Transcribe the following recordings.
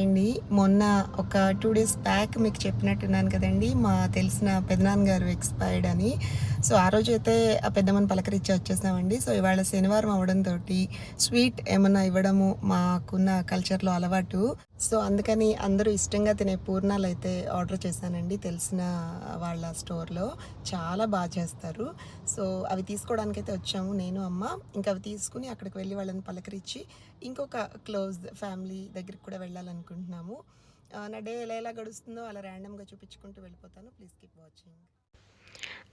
అండి మొన్న ఒక టూ డేస్ బ్యాక్ మీకు చెప్పినట్టున్నాను కదండి మా తెలిసిన పెదనాన్న గారు ఎక్స్పైర్డ్ అని. సో ఆ రోజు అయితే ఆ పెద్దమ్మని పలకరించి వచ్చేసామండి. సో ఇవాళ శనివారం అవడంతో స్వీట్ ఏమన్నా ఇవ్వడము మాకున్న కల్చర్లో అలవాటు. సో అందుకని అందరూ ఇష్టంగా తినే పూర్ణాలు అయితే ఆర్డర్ చేశానండి తెలిసిన వాళ్ళ స్టోర్లో. చాలా బాగా చేస్తారు. సో అవి తీసుకోవడానికి అయితే వచ్చాము నేను అమ్మ. ఇంకా అవి తీసుకుని అక్కడికి వెళ్ళి వాళ్ళని పలకరించి ఇంకొక క్లోజ్ ఫ్యామిలీ దగ్గరికి కూడా వెళ్ళాలనుకుంటున్నాము. నా డే ఎలా ఎలా గడుస్తుందో అలా ర్యాండమ్గా చూపించుకుంటూ వెళ్ళిపోతాను. Please keep watching.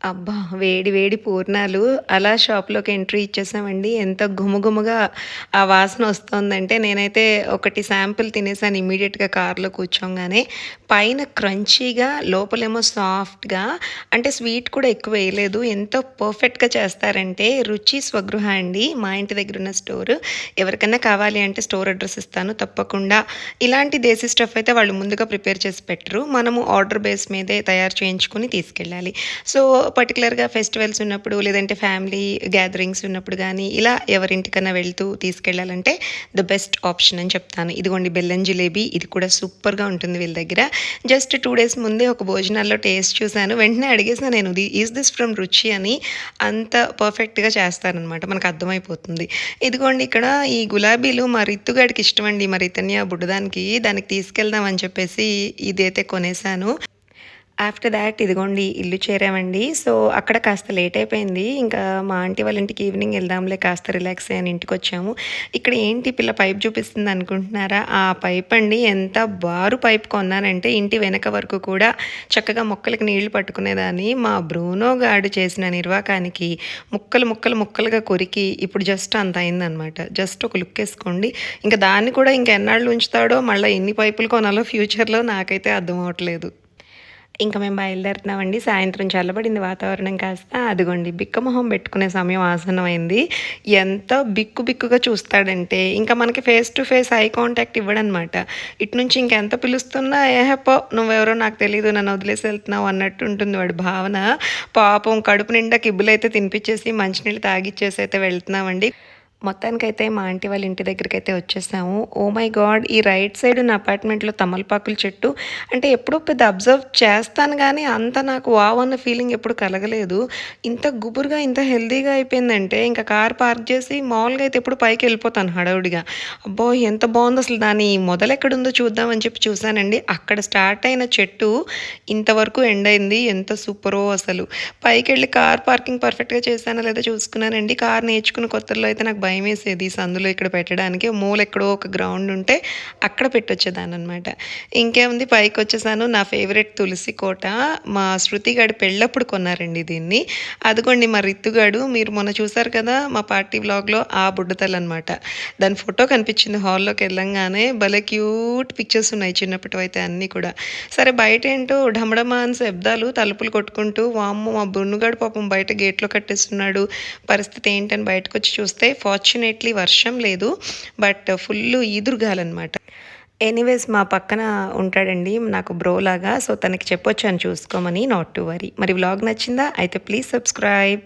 అబ్బా వేడి వేడి పూర్ణాలు అలా షాప్లోకి ఎంట్రీ ఇచ్చేసామండి. ఎంత గుమగుమగా ఆ వాసన వస్తుందంటే నేనైతే ఒకటి శాంపుల్ తినేసాను ఇమీడియట్గా కార్లో కూర్చోగానే. పైన క్రంచీగా లోపలేమో సాఫ్ట్గా అంటే స్వీట్ కూడా ఎక్కువ వేయలేదు. ఎంతో పర్ఫెక్ట్గా చేస్తారంటే రుచి స్వగృహ అండి మా ఇంటి దగ్గర ఉన్న స్టోర్. ఎవరికైనా కావాలి అంటే స్టోర్ అడ్రస్ ఇస్తాను తప్పకుండా. ఇలాంటి దేశీ స్టఫ్ అయితే వాళ్ళు ముందుగా ప్రిపేర్ చేసి పెట్టరు. మనము ఆర్డర్ బేస్ మీదే తయారు చేయించుకుని తీసుకెళ్ళాలి. సో పర్టికులర్గా ఫెస్టివల్స్ ఉన్నప్పుడు లేదంటే ఫ్యామిలీ గ్యాదరింగ్స్ ఉన్నప్పుడు కానీ ఇలా ఎవరింటికన్నా వెళ్తూ తీసుకెళ్ళాలంటే ద బెస్ట్ ఆప్షన్ అని చెప్తాను. ఇదిగోండి బెల్లం జిలేబీ ఇది కూడా సూపర్గా ఉంటుంది వీళ్ళ దగ్గర. జస్ట్ టూ డేస్ ముందే ఒక భోజనాల్లో టేస్ట్ చూశాను. వెంటనే అడిగేసాను నేను ఈజ్ దిస్ ఫ్రమ్ రుచి అని అంత పర్ఫెక్ట్గా చేస్తారనమాట మనకు అర్థమైపోతుంది. ఇదిగోండి ఇక్కడ ఈ గులాబీలు మా రిత్తుగాడికి ఇష్టం అండి మా రితన్య బుడ్డదానికి దానికి తీసుకెళ్దామని చెప్పేసి ఇదైతే కొనేసాను ఆఫ్టర్ దాట్ ఇదిగోండి ఇల్లు చేరామండి. సో అక్కడ కాస్త లేట్ అయిపోయింది. ఇంకా మా ఆంటీ వాళ్ళ ఇంటికి ఈవినింగ్ వెళ్దాంలే కాస్త రిలాక్స్ అయ్యాను ఇంటికి వచ్చాము. ఇక్కడ ఏంటి పిల్ల పైప్ చూపిస్తుంది అనుకుంటున్నారా? ఆ పైప్ అండి ఎంత బారు పైప్ కొన్నానంటే ఇంటి వెనక వరకు కూడా చక్కగా మొక్కలకి నీళ్ళు పట్టుకునేదాన్ని. మా బ్రూనో గాడు చేసిన నిర్వాకానికి ముక్కలు ముక్కలు ముక్కలుగా కొరికి ఇప్పుడు జస్ట్ అంత అయిందనమాట జస్ట్ ఒక లుక్ వేసుకోండి. ఇంకా దాన్ని కూడా ఇంకా ఎన్నాళ్ళు ఉంచుతాడో మళ్ళీ ఎన్ని పైపులు కొనాలో ఫ్యూచర్లో నాకైతే అర్థం అవట్లేదు. ఇంకా మేము బయలుదేరుతున్నామండి. సాయంత్రం చల్లబడింది వాతావరణం కాస్త. అదిగోండి బిక్కమొహం పెట్టుకునే సమయం ఆసనమైంది ఎంత బిక్కు బిక్కుగా చూస్తాడంటే ఇంకా మనకి face to face eye contact ఇవ్వడనమాట ఇటు నుంచి ఇంకెంత పిలుస్తున్నా ఏహపో నువ్వెవరో నాకు తెలియదు నన్ను వదిలేసి వెళ్తున్నావు అన్నట్టు ఉంటుంది వాడి భావన. పాపం కడుపు నిండా కిబ్బులైతే తినిపించేసి మంచినీళ్ళు తాగిచ్చేసి అయితే వెళ్తున్నామండి. మొత్తానికైతే మా ఆంటీ వాళ్ళ ఇంటి దగ్గరికి అయితే వచ్చేసాము. ఓ మై గాడ్ ఈ రైట్ సైడ్ నా అపార్ట్మెంట్లో తమలపాకుల చెట్టు. అంటే ఎప్పుడో పెద్ద అబ్జర్వ్ చేస్తాను కానీ అంత నాకు వావ్ అన్న ఫీలింగ్ ఎప్పుడు కలగలేదు. ఇంత గుబురుగా ఇంత హెల్దీగా అయిపోయిందంటే ఇంకా కార్ పార్క్ చేసి మామూలుగా అయితే ఎప్పుడు పైకి వెళ్ళిపోతాను హడావుడిగా. అబ్బో ఎంత బాగుంది అసలు దాని మొదలు ఎక్కడుందో చూద్దామని చెప్పి చూశానండి. అక్కడ స్టార్ట్ అయిన చెట్టు ఇంతవరకు ఎండ్ అయింది. ఎంత సూపరో అసలు. పైకి వెళ్ళి కార్ పార్కింగ్ పర్ఫెక్ట్గా చేశానా లేదా చూసుకున్నానండి. కార్ నేర్చుకున్న కొత్తలో అయితే నాకు భయం వేసేది సందులో ఇక్కడ పెట్టడానికి మూల ఎక్కడో ఒక గ్రౌండ్ ఉంటే అక్కడ పెట్టొచ్చేదాన్ని అనమాట ఇంకేముంది? పైకి వచ్చేసాను నా ఫేవరెట్ తులసి కోట. మా శృతి పెళ్ళప్పుడు కొన్నారండి దీన్ని. అదిగోండి మా రిత్తుగాడు మీరు మొన్న చూసారు కదా మా పార్టీ వ్లాగ్లో ఆ బుడ్డతల్ అనమాట దాని ఫోటో కనిపించింది హాల్లోకి వెళ్ళంగానే. భలే క్యూట్ పిక్చర్స్ ఉన్నాయి చిన్నప్పటి అయితే అన్నీ కూడా. సరే బయట ఏంటో ఢమడమా అని శబ్దాలు తలుపులు కొట్టుకుంటూ వామ్మ మా బున్నుగాడు పాపం బయట గేట్లో కట్టేస్తున్నాడు. పరిస్థితి ఏంటని బయటకు వచ్చి చూస్తే ఫార్చునేట్లీ వర్షం లేదు బట్ ఫుల్ ఈదురుగాలన్నమాట. ఎనీవేస్ మా పక్కన ఉంటాడండి నాకు బ్రో లాగా సో తనకి చెప్పొచ్చాను చూసుకోమని నాట్ టు వరీ మరి వ్లాగ్ నచ్చిందా? అయితే ప్లీజ్ సబ్స్క్రైబ్